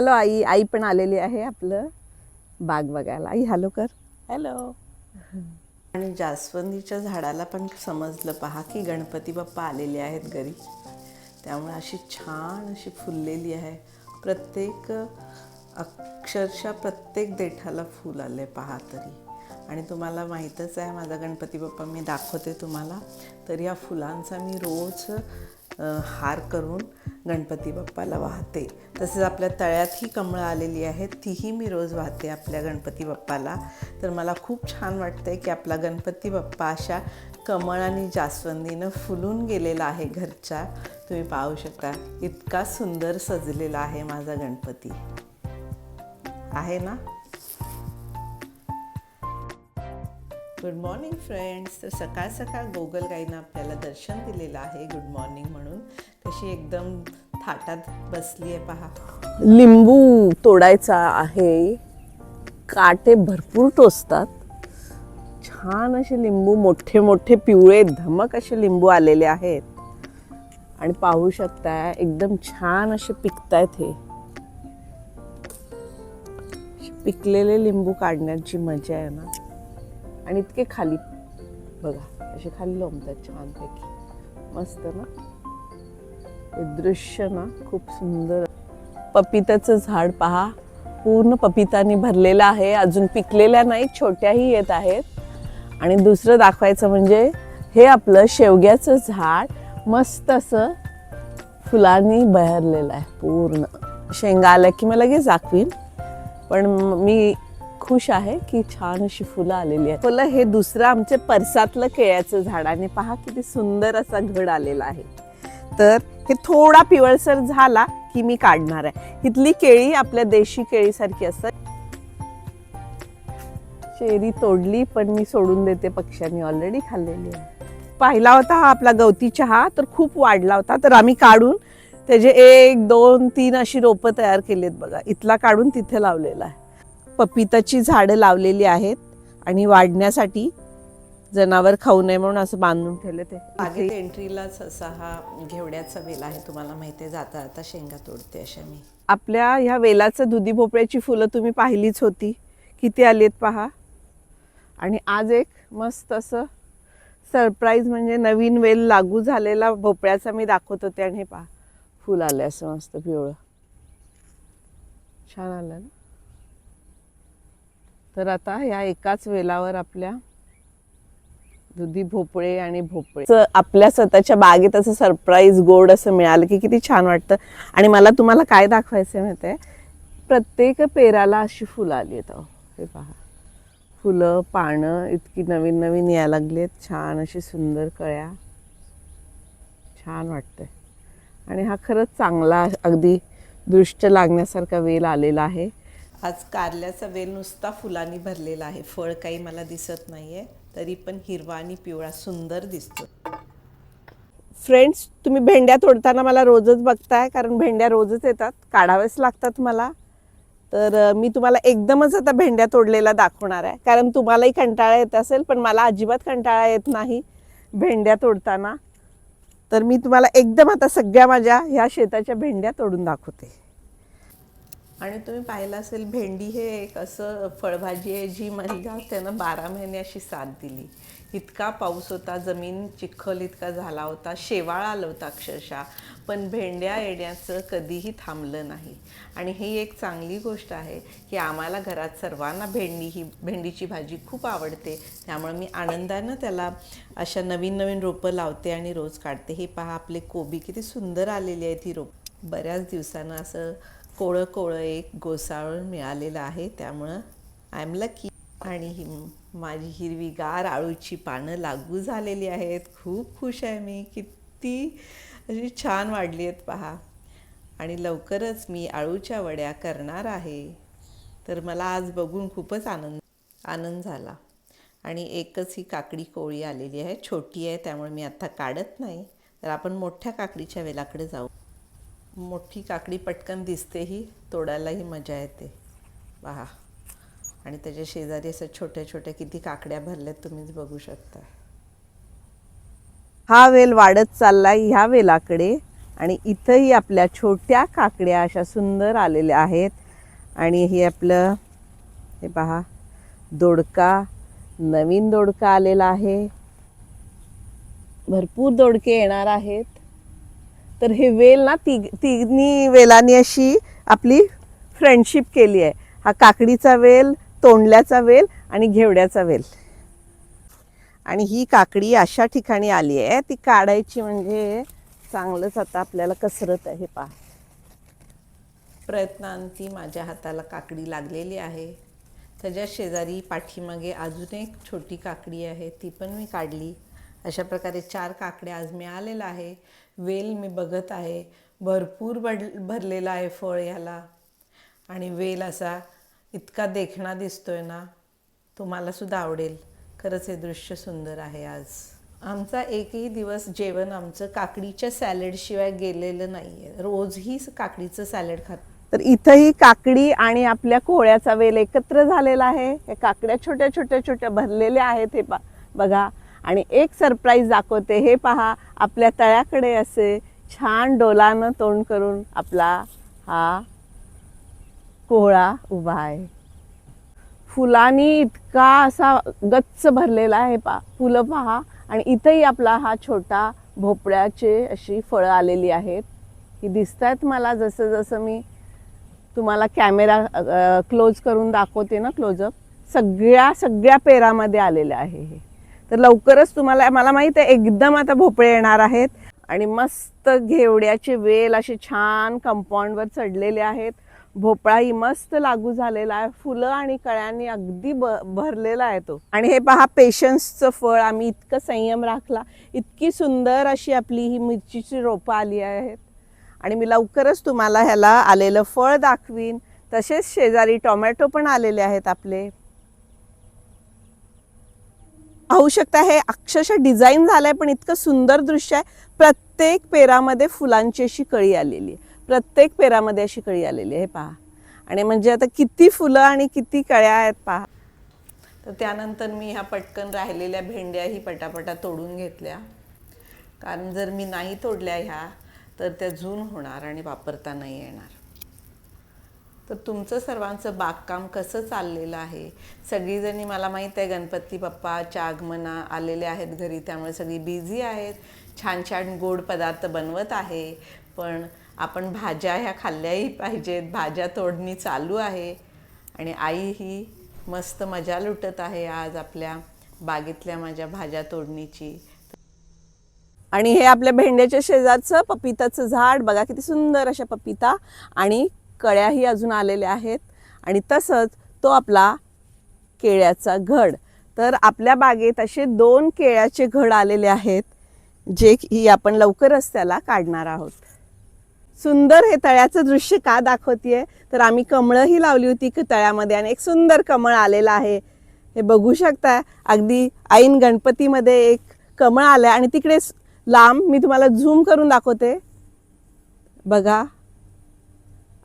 Hello आई आई पण आलेली आहे आपलं बाग बघायला. आई हॅलो कर. हॅलो. आणि जास्वंदीच्या झाडाला पण समजलं पहा की गणपती बाप्पा आलेले आहेत घरी. त्यामुळे अशी छान अशी फुललेली आहे. प्रत्येक अक्षरशः प्रत्येक देठाला फूल आले पहा तरी. आणि तुम्हाला माहीतच आहे माझा गणपती बाप्पा मी दाखवते तुम्हाला. तर या फुलांचा मी रोज हार करून गणपती बाप्पाला वाहते. तसेच आपल्या तळ्यातही कमळं आलेली आहेत तीही मी रोज वाहते आपल्या गणपती बाप्पाला. तर मला खूप छान वाटतंय की आपला गणपती बाप्पा अशा कमळ आणि जास्वंदीनं फुलून गेलेला आहे घरच्या. तुम्ही पाहू शकता इतका सुंदर सजलेला आहे माझा गणपती. आहे ना? गुड मॉर्निंग फ्रेंड्स तर सकाळ सकाळ गोगलगाईनं आपल्याला दर्शन दिलेलं आहे. गुड मॉर्निंग म्हणून. कशी एकदम थाटात बसली आहे पहा. लिंबू तोडायचा आहे. काटे भरपूर टोचतात. छान असे लिंबू मोठे मोठे पिवळे धमक असे लिंबू आलेले आहेत. आणि पाहू शकता एकदम छान असे पिकतायत हे. पिकलेले लिंबू काढण्याची मजा आहे ना. आणि इतके खाली. बघा असे खाली लोंबतात छानपैकी. मस्त ना? हे दृश्य ना खूप सुंदर. पपिताचं झाड पहा. पूर्ण पपितानी भरलेलं आहे. अजून पिकलेल्या नाही छोट्याही येत आहेत. आणि दुसरं दाखवायचं म्हणजे हे आपलं शेवग्याचं झाड मस्त असं फुलांनी बहरलेलं आहे पूर्ण. शेंगा आल्या की मी लगेच दाखवीन. पण मी खुश आहे की छान अशी फुलं आलेली आहेत. फुलं हे दुसरं आमचे परसातलं केळ्याचं झाड आणि पहा किती सुंदर असा घड आलेला आहे. तर हे थोडा पिवळसर झाला की मी काढणार आहे. इथली केळी आपल्या देशी केळीसारखी असतात. चेरी तोडली पण मी सोडून देते पक्ष्यांनी. ऑलरेडी खाल्लेली आहे. पाहिला होता हा आपला गवती चहा तर खूप वाढला होता. तर आम्ही काढून त्याचे एक दोन तीन अशी रोपं तयार केलीत बघा. इथला काढून तिथे लावलेला आहे. पपिताची झाडं लावलेली आहेत आणि वाढण्यासाठी जनावर खाऊ नये म्हणून असं बांधून ठेवले ते. बागेत एंट्रीलाच असा हा घेवड्याचा वेल आहे तुम्हाला माहिती आहे जाता जाता शेंगा तोडते अशा मी. आपल्या ह्या वेलाचं दुधी भोपळ्याची फुलं तुम्ही पाहिलीच होती. किती आली आहेत पहा. आणि आज एक मस्त असं सरप्राईज म्हणजे नवीन वेल लागू झालेला भोपळ्याचा मी दाखवत होते आणि हे पहा फुल आलं असं मस्त पिवळं. छान आलं ना? तर आता ह्या एकाच वेलावर आपल्या दुधी भोपळे आणि भोपळे. आपल्या स्वतःच्या बागेत असं सरप्राईज गोड असं मिळालं की किती छान वाटतं. आणि मला तुम्हाला काय दाखवायचं माहिती आहे? प्रत्येक पेराला अशी फुलं आली आहेत अहो. हे पहा. फुलं पानं इतकी नवीन नवीन यायला लागली आहेत छान अशी सुंदर कळ्या. छान वाटतंय. आणि हा खरंच चांगला अगदी दृष्ट लागण्यासारखा वेल आलेला आहे. आज कारल्याचा वेल नुसता फुलांनी भरलेला आहे. फळ काही मला दिसत नाही आहे तरी पण हिरवा आणि पिवळा सुंदर दिसतो फ्रेंड्स तुम्ही भेंड्या तोडताना मला रोजच बघताय कारण भेंड्या रोजच येतात. काढावेच लागतात मला. तर मी तुम्हाला एकदमच आता भेंड्या तोडलेला दाखवणार आहे. कारण तुम्हालाही कंटाळा येत असेल पण मला अजिबात कंटाळा येत नाही भेंड्या तोडताना. तर मी तुम्हाला एकदम आता सगळ्या माझ्या ह्या शेताच्या भेंड्या तोडून दाखवते. आणि तुम्ही पाहिलं असेल भेंडी हे एक असं फळभाजी आहे जी मला त्यानं बारा महिने अशी साथ दिली. इतका पाऊस होता जमीन चिखल इतका झाला होता शेवाळ आलं होतं अक्षरशः. पण भेंड्या येण्याचं कधीही थांबलं नाही. आणि ही एक चांगली गोष्ट आहे की आम्हाला घरात सर्वांना भेंडी ही भेंडीची भाजी खूप आवडते. त्यामुळे मी आनंदानं त्याला अशा नवीन नवीन रोपं लावते आणि रोज काढते. हे पहा आपले कोबी किती सुंदर आलेली आहे ती रोप. बऱ्याच दिवसानं असं कोळं कोळं एक गोसाळून मिळालेलं आहे. त्यामुळं आय एम लकी आणि ही माझी हिरवीगार आळूची पानं लागू झालेली आहेत. खूप खुश आहे मी. किती अशी छान वाढली आहेत पहा. आणि लवकरच मी आळूच्या वड्या करणार आहे. तर मला आज बघून खूपच आनंद आनंद झाला. आणि एकच ही काकडी कोळी आलेली आहे. छोटी आहे त्यामुळे मी आत्ता काढत नाही. तर आपण मोठ्या काकडीच्या वेलाकडे जाऊ. मोठी काकडी पटकन दिसते ही तोडायलाही मजा येते. पहा. आणि त्याच्या शेजारी असं छोट्या छोट्या किती काकड्या भरल्यात तुम्हीच बघू शकता. हा वेल वाढत चाललाय ह्या वेलाकडे आणि इथंही आपल्या छोट्या काकड्या अशा सुंदर आलेल्या आहेत. आणि हे आपलं हे पहा दोडका नवीन दोडका आलेला आहे. भरपूर दोडके येणार आहेत. तर हे वेल ना तिघ तिन्ही वेलांनी अशी आपली फ्रेंडशिप केली आहे. हा काकडीचा वेल तोंडल्याचा वेल आणि घेवड्याचा वेल. आणि ही काकडी अशा ठिकाणी आली आहे ती काढायची म्हणजे चांगलंच आता आपल्याला कसरत आहे पहा. प्रयत्नांती माझ्या हाताला काकडी लागलेली आहे. त्याच्या शेजारी पाठीमागे अजून एक छोटी काकडी आहे ती पण मी काढली. अशा प्रकारे चार काकड्या आज मिळालेल्या आहे. वेल मी बघत आहे. भरपूर बड भरलेला आहे फळ ह्याला आणि वेल असा इतका देखणा दिसतोय ना तुम्हाला सुद्धा आवडेल. खरंच हे दृश्य सुंदर आहे आज. आमचा एकही दिवस जेवण आमचं काकडीच्या सॅलडशिवाय गेलेलं नाही आहे रोजही काकडीचं सॅलड खात तर इथंही काकडी आणि आपल्या कोहळ्याचा वेल एकत्र झालेला आहे. हे काकड्या छोट्या छोट्या छोट्या भरलेल्या आहेत हे पा बघा. आणि एक सरप्राईज दाखवते. हे पहा आपल्या तळ्याकडे असे छान डोलानं तोंड करून आपला हा कोहळा उभा आहे. फुलांनी इतका असा गच्च भरलेला आहे पा फुलं पहा. आणि इथंही आपला हा छोटा भोपळ्याचे अशी फळं आलेली आहेत. ही दिसत आहेत मला जसं जसं मी तुम्हाला कॅमेरा क्लोज करून दाखवते ना क्लोजअप सगळ्या सगळ्या पेरामध्ये आलेल्या आहे हे. तर लवकरच तुम्हाला मला माहीत आहे एकदम आता भोपळे येणार आहेत. आणि मस्त घेवड्याचे वेल असे छान कंपाऊंडवर चढलेले आहेत. भोपळाही मस्त लागू झालेला आहे. फुलं आणि कळ्यांनी अगदी ब भरलेला आहे तो. आणि हे पहा पेशन्सचं फळ. आम्ही इतकं संयम राखला. इतकी सुंदर अशी आपली ही मिरचीची रोपं आली आहेत. आणि मी लवकरच तुम्हाला ह्याला आलेलं फळ दाखवीन. तसेच शेजारी टोमॅटो पण आलेले आहेत आपले. पाहू शकता हे अक्षरशः डिझाईन झालंय पण इतकं सुंदर दृश्य आहे. प्रत्येक पेरामध्ये फुलांची अशी कळी आलेली आहे. प्रत्येक पेरामध्ये अशी कळी आलेली आहे हे पहा. आणि म्हणजे आता किती फुलं आणि किती कळ्या आहेत पहा. तर त्यानंतर मी ह्या पटकन राहिलेल्या भेंड्याही पटापटा तोडून घेतल्या. कारण जर मी नाही तोडल्या ह्या तर त्या जून होणार आणि वापरता नाही येणार. तर तुमचं सर्वांचं बागकाम कसं चाललेलं आहे? सगळीजणी मला माहीत आहे गणपती बाप्पाच्या आगमना आलेले आहेत घरी त्यामुळे सगळी बिझी आहेत. छान छान गोड पदार्थ बनवत आहे. पण आपण भाज्या ह्या खाल्ल्याही पाहिजेत. भाज्या तोडणी चालू आहे. आणि आई ही मस्त मजा लुटत आहे आज आपल्या बागेतल्या माझ्या भाज्या तोडणीची. आणि हे आपल्या भेंड्याच्या शेजारचं पपिताचं झाड. बघा किती सुंदर अशा पपिता आणि कळ्याही अजून आलेल्या आहेत आणि तसंच तो आपला केळ्याचा घड. तर आपल्या बागेत असे दोन केळ्याचे घड आलेले आहेत जे की आपण लवकरच त्याला काढणार आहोत. सुंदर हे तळ्याचं दृश्य का दाखवतीये? तर आम्ही कमळंही लावली होती की तळ्यामध्ये आणि एक सुंदर कमळ आलेलं आहे. हे बघू शकता अगदी ऐन गणपतीमध्ये एक कमळ आलं आणि तिकडे लांब मी तुम्हाला झूम करून दाखवते. बघा.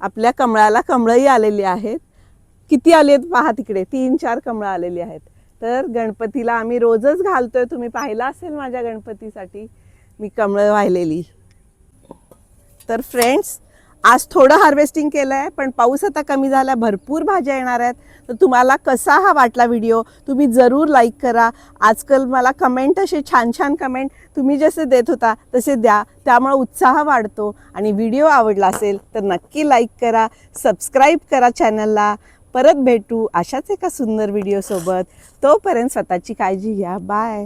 आपल्या कमळाला कमळंही आलेली आहेत. किती आली आहेत पहा तिकडे तीन चार कमळं आलेली आहेत. तर गणपतीला आम्ही रोजच घालतोय तुम्ही पाहिला असेल माझ्या गणपतीसाठी मी कमळं वाहिलेली. तर फ्रेंड्स आज थोडं हार्वेस्टिंग केलं आहे पण पाऊस आता कमी झाला भरपूर भाज्या येणार आहेत. तर तुम्हाला कसा हा वाटला व्हिडिओ तुम्ही जरूर लाईक करा. आजकाल मला कमेंट असे छान छान कमेंट तुम्ही जसे देत होता तसे द्या. त्यामुळे उत्साह वाढतो आणि व्हिडिओ आवडला असेल तर नक्की लाईक करा. सबस्क्राईब करा चॅनलला परत भेटू अशाच एका सुंदर व्हिडिओसोबत तोपर्यंत स्वतःची काळजी घ्या. बाय